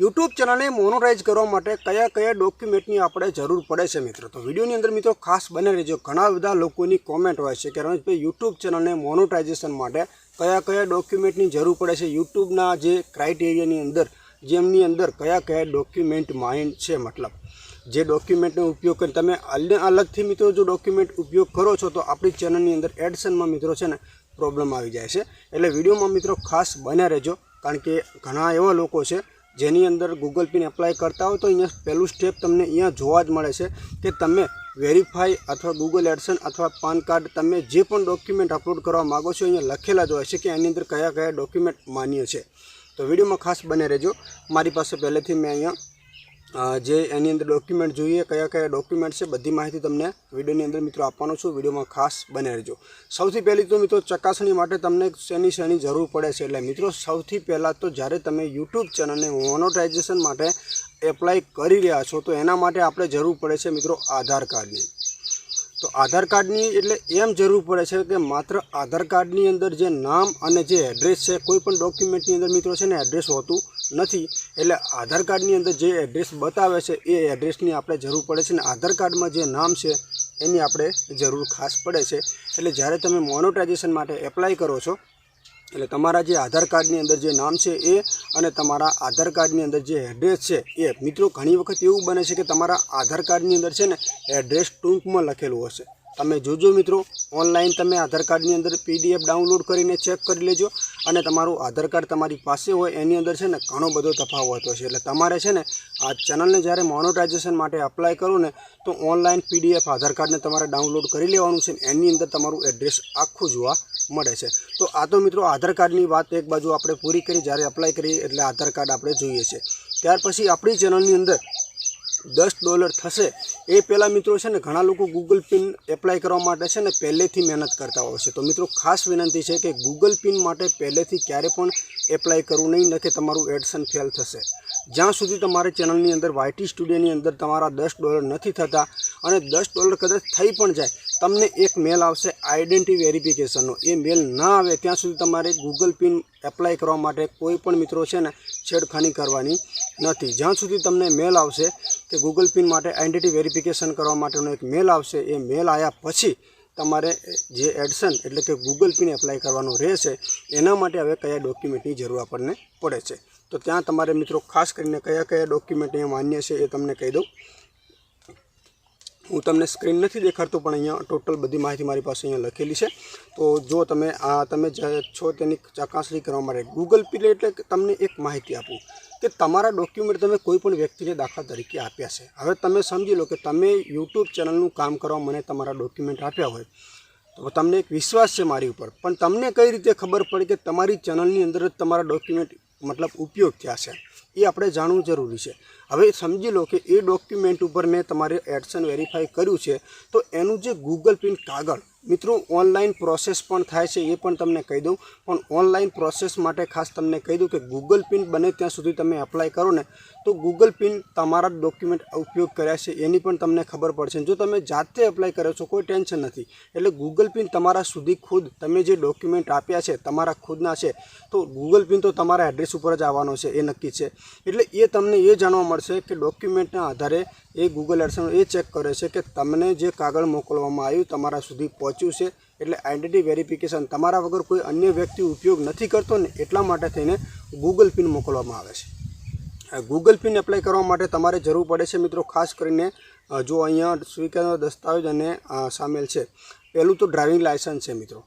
YouTube ચેનલને monetise કરવા માટે કયા કયા ડોક્યુમેન્ટની આપણે જરૂર પડે છે મિત્રો? તો વિડીયોની અંદર મિત્રો ખાસ બને રહેજો. ઘણા બધા લોકોની કોમેન્ટ હોય છે કે રમેશભાઈ યુટ્યુબ ચેનલને મોનોટાઇઝેશન માટે કયા કયા ડોક્યુમેન્ટની જરૂર પડે છે? યુટ્યુબના જે ક્રાઇટેરિયાની અંદર, જેમની અંદર કયા કયા ડોક્યુમેન્ટ માઇન્ડ છે મતલબ? જે ડોક્યુમેન્ટનો ઉપયોગ કરી તમે અલગથી મિત્રો જો ડોક્યુમેન્ટ ઉપયોગ કરો છો તો આપણી ચેનલની અંદર એડસનમાં મિત્રો છે ને પ્રોબ્લેમ આવી જાય છે. એટલે વિડીયોમાં મિત્રો ખાસ બન્યા રહેજો. કારણ કે ઘણા એવા લોકો છે જેની અંદર ગૂગલ પિન એપ્લાય કરતા હોય તો અહીંયા પહેલું સ્ટેપ તમને અહીંયા જોવા જ મળે છે કે તમે વેરીફાઈ અથવા ગૂગલ એડસન અથવા પાન કાર્ડ તમે જે પણ ડોક્યુમેન્ટ અપલોડ કરવા માગો છો અહીંયા લખેલા જ હોય છે કે એની અંદર કયા કયા ડોક્યુમેન્ટ માન્ય છે. તો વિડીયોમાં ખાસ બને રહેજો. મારી પાસે પહેલેથી મેં અહીંયા જે એની અંદર ડોક્યુમેન્ટ જોઈએ, કયા કયા ડોક્યુમેન્ટ છે, બધી માહિતી તમને વિડીયોની અંદર મિત્રો આપવાનો છું. વિડીયોમાં ખાસ બને રહેજો. સૌથી પહેલી તો મિત્રો ચકાસણી માટે તમને શેની શેની જરૂર પડે છે એટલે મિત્રો સૌથી પહેલાં તો જ્યારે તમે યુટ્યુબ ચેનલને મોનોટાઇઝેશન માટે એપ્લાય કરી રહ્યા છો, તો એના માટે આપણે જરૂર પડે છે મિત્રો આધાર કાર્ડની. તો આધાર કાર્ડની એટલે એમ જરૂર પડે છે કે માત્ર આધાર કાર્ડની અંદર જે નામ અને જે એડ્રેસ છે, કોઈ પણ ડોક્યુમેન્ટની અંદર મિત્રો છે ને એડ્રેસ હોતું નથી. એટલે આધાર કાર્ડની અંદર જે એડ્રેસ બતાવે છે, એ એડ્રેસની આપણે જરૂર પડે છે ને આધાર કાર્ડમાં જે નામ છે, એની આપણે જરૂર ખાસ પડે છે. એટલે જ્યારે તમે મોનોટાઇઝેશન માટે એપ્લાય કરો છો એટલે તમારા જે આધાર કાર્ડની અંદર જે નામ છે એ અને તમારા આધાર કાર્ડની અંદર જે એડ્રેસ છે એ. મિત્રો, ઘણી વખત એવું બને છે કે તમારા આધાર કાર્ડની અંદર છે ને એડ્રેસ ટૂંકમાં લખેલું હશે. તમે જોજો મિત્રો, ઓનલાઈન તમે આધાર કાર્ડની અંદર પીડીએફ ડાઉનલોડ કરીને ચેક કરી લેજો અને તમારું આધાર કાર્ડ તમારી પાસે હોય એની અંદર છે ને ઘણો બધો તફાવત હોય છે. એટલે તમારે છે ને આ ચેનલને જ્યારે મોનોટાઇઝેશન માટે અપ્લાય કરો ને, તો ઓનલાઈન પીડીએફ આધાર કાર્ડને તમારે ડાઉનલોડ કરી લેવાનું છે એની અંદર તમારું એડ્રેસ આખું જોવા મળે છે. તો આ તો મિત્રો આધાર કાર્ડની વાત એક બાજુ આપણે પૂરી કરી, જ્યારે અપ્લાય કરીએ એટલે આધાર કાર્ડ આપણે જોઈએ છે. ત્યાર પછી આપણી ચેનલની અંદર દસ ડોલર થશે. એ પહેલાં મિત્રો છે ને, ઘણા લોકો ગૂગલ પિન એપ્લાય કરવા માટે છે ને, પહેલેથી મહેનત કરતા હોય છે. તો મિત્રો, ખાસ વિનંતી છે કે ગૂગલ પિન માટે પહેલેથી ક્યારે પણ એપ્લાય કરવું નહીં, ન કે તમારું એડસન ફેલ થશે. જ્યાં સુધી તમારી ચેનલની અંદર વાયટી સ્ટુડિયોની અંદર તમારા દસ ડોલર નથી થતા અને દસ ડોલર કદાચ થઈ પણ જાય તમને એક મેલ આવશે આઈડેન્ટિટી વેરિફિકેશનનો. એ મેલ ના આવે ત્યાં સુધી તમારે ગૂગલ પિન એપ્લાય કરવા માટે કોઈ પણ મિત્રો છે ને છેડખાની કરવાની નથી. જ્યાં સુધી તમને મેલ આવશે કે ગૂગલ પિન માટે આઈડેન્ટિટી વેરિફિકેશન કરવા માટેનો એક મેલ આવશે, એ મેલ આવ્યા પછી તમારે જે એડસન એટલે કે ગૂગલ પિન એપ્લાય કરવાનો રહેશે, એના માટે હવે કયા ડોક્યુમેન્ટની જરૂર આપણને પડે છે. તો ત્યાં તમારે મિત્રો ખાસ કરીને કયા કયા ડોક્યુમેન્ટ અહીંયા માન્ય છે એ તમને કહી દઉં. હું તમને સ્ક્રીન નથી દેખાડતો, પણ અહીંયા ટોટલ બધી માહિતી મારી પાસે અહીંયા લખેલી છે. તો જો તમે આ, તમે છો તેની ચકાસણી કરવા માટે ગૂગલ પે એટલે તમને એક માહિતી આપું કે તમારા ડોક્યુમેન્ટ તમે કોઈ પણ વ્યક્તિને દાખલા તરીકે આપ્યા છે. હવે તમે સમજી લો કે તમે યુટ્યુબ ચેનલનું કામ કરવા મને તમારા ડોક્યુમેન્ટ આપ્યા હોય, તો તમને એક વિશ્વાસ છે મારી ઉપર. પણ તમને કઈ રીતે ખબર પડી કે તમારી ચેનલની અંદર જ તમારા ડોક્યુમેન્ટ મતલબ ઉપયોગ થયા છે? એ આપણે જાણવું જરૂરી છે. હવે સમજી લો કે એ ડોક્યુમેન્ટ ઉપર મેં તમારે એડસન વેરીફાઈ કર્યું છે, તો એનું જે ગૂગલ પિન કાગળ મિત્રો ઓનલાઈન પ્રોસેસ પણ થાય છે, એ પણ તમને કહી દઉં. પણ ઓનલાઈન પ્રોસેસ માટે ખાસ તમને કહી દઉં કે ગૂગલ પિન બને ત્યાં સુધી તમે એપ્લાય કરો ને, તો ગૂગલ પિન તમારા ડોક્યુમેન્ટ ઉપયોગ કર્યા છે, એની પણ તમને ખબર પડશે. જો તમે જાતે એપ્લાય કરો છો, કોઈ ટેન્શન નથી. એટલે ગૂગલ પિન તમારા સુધી ખુદ તમે જે ડોક્યુમેન્ટ આપ્યા છે, તમારા ખુદના છે, તો ગૂગલ પિન તો તમારા એડ્રેસ ઉપર જ આવવાનો છે, એ નક્કી છે. એટલે એ તમને એ જાણવા મળશે કે ડોક્યુમેન્ટના આધારે એ ગૂગલ એડસન એ ચેક કરે છે કે તમને જે કાગળ મોકલવામાં આવ્યું, તમારા સુધી પહોંચ્યું છે એટલે આઈડેન્ટિટી વેરિફિકેશન તમારા વગર કોઈ અન્ય વ્યક્તિ ઉપયોગ નથી કરતો ને એટલા માટે થઈને ગૂગલ પિન મોકલવામાં આવે છે. ગૂગલ પિન એપ્લાય કરવા માટે તમારે જરૂર પડે છે મિત્રો ખાસ કરીને જો અહીંયા સ્વીકારનો દસ્તાવેજ અને સામેલ છે. પહેલું તો ડ્રાઇવિંગ લાયસન્સ છે મિત્રો.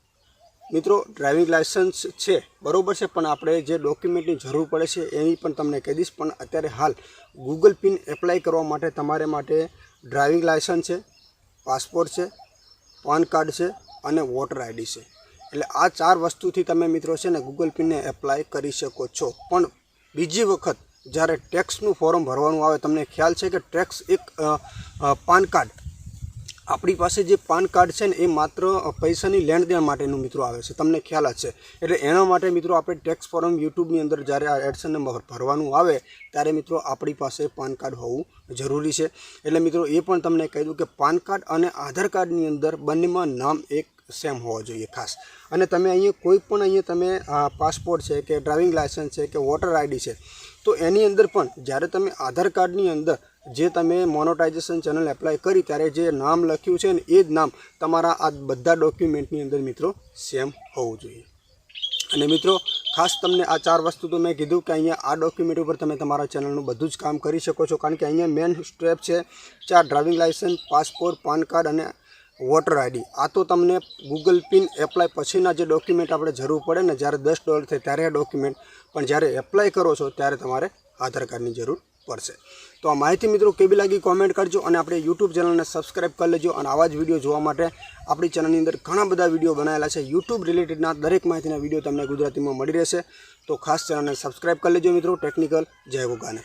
મિત્રો ડ્રાઇવિંગ લાયસન્સ છે, બરોબર છે, પણ આપણે જે ડોક્યુમેન્ટની જરૂર પડે છે એની પણ તમને કહી દઈશ. પણ અત્યારે હાલ ગૂગલ પિન એપ્લાય કરવા માટે તમારે માટે ડ્રાઇવિંગ લાયસન્સ છે પાસપોર્ટ છે પાન કાર્ડ છે અને વોટર આઈડી છે. એટલે આ ચાર વસ્તુથી તમે મિત્રો છે ને ગૂગલ પીને એપ્લાય કરી શકો છો. પણ બીજી વખત જ્યારે ટેક્સનું ફોર્મ ભરવાનું આવે, તમને ખ્યાલ છે કે ટેક્સ એક પાન કાર્ડ આપણી પાસે જે પાન કાર્ડ છે ને, એ માત્ર પૈસાની લેણ દેણ માટેનું મિત્રો આવે છે. તમને ખ્યાલ જ છે એટલે એના માટે મિત્રો આપણે ટેક્સ ફોર્મ યુટ્યુબની અંદર જ્યારે આ એડસનને ભરવાનું આવે, ત્યારે મિત્રો આપણી પાસે પાન કાર્ડ હોવું જરૂરી છે. એટલે મિત્રો એ પણ તમને કહી દઉં કે પાન કાર્ડ અને આધાર કાર્ડની અંદર બંનેમાં નામ એક સેમ હોવા જોઈએ ખાસ. અને તમે અહીંયા કોઈ પણ અહીંયા તમે પાસપોર્ટ છે કે ડ્રાઇવિંગ લાયસન્સ છે કે વોટર આઈડી છે, તો એની અંદર પણ જ્યારે તમે આધાર કાર્ડની અંદર જે તમે મોનોટાઇઝેશન ચેનલ એપ્લાય કરી ત્યારે જે નામ લખ્યું છે ને, એ જ નામ તમારા આ બધા ડોક્યુમેન્ટની અંદર મિત્રો સેમ હોવું જોઈએ. અને મિત્રો, ખાસ તમને આ ચાર વસ્તુ તો મેં કીધું કે અહીંયા આ ડોક્યુમેન્ટ ઉપર તમે તમારા ચેનલનું બધું જ કામ કરી શકો છો. કારણ કે અહીંયા મેન સ્ટેપ છે ચાર driving licence passport PAN card અને વોટર આઈડી આ તો તમને ગૂગલ પિન એપ્લાય પછીના જે ડોક્યુમેન્ટ આપણે જરૂર પડે ને, જ્યારે દસ ડોલર થાય ત્યારે આ ડોક્યુમેન્ટ પણ જ્યારે એપ્લાય કરો છો, ત્યારે તમારે આધાર કાર્ડની જરૂર પડશે. તો આ માહિતી મિત્રો કેવી લાગી કોમેન્ટ કરજો અને આપણે યુટ્યુબ ચેનલને સબસ્ક્રાઇબ કરી લેજો અને આવા જ વીડિયો જોવા માટે આપણી ચેનલની અંદર ઘણા બધા વીડિયો બનાવેલા છે. યુટ્યુબ રિલેટેડના દરેક માહિતીના વીડિયો તમને ગુજરાતીમાં મળી રહેશે. તો ખાસ ચેનલને સબસ્ક્રાઈબ કરી લેજો મિત્રો. ટેકનિકલ જય ગોગાને.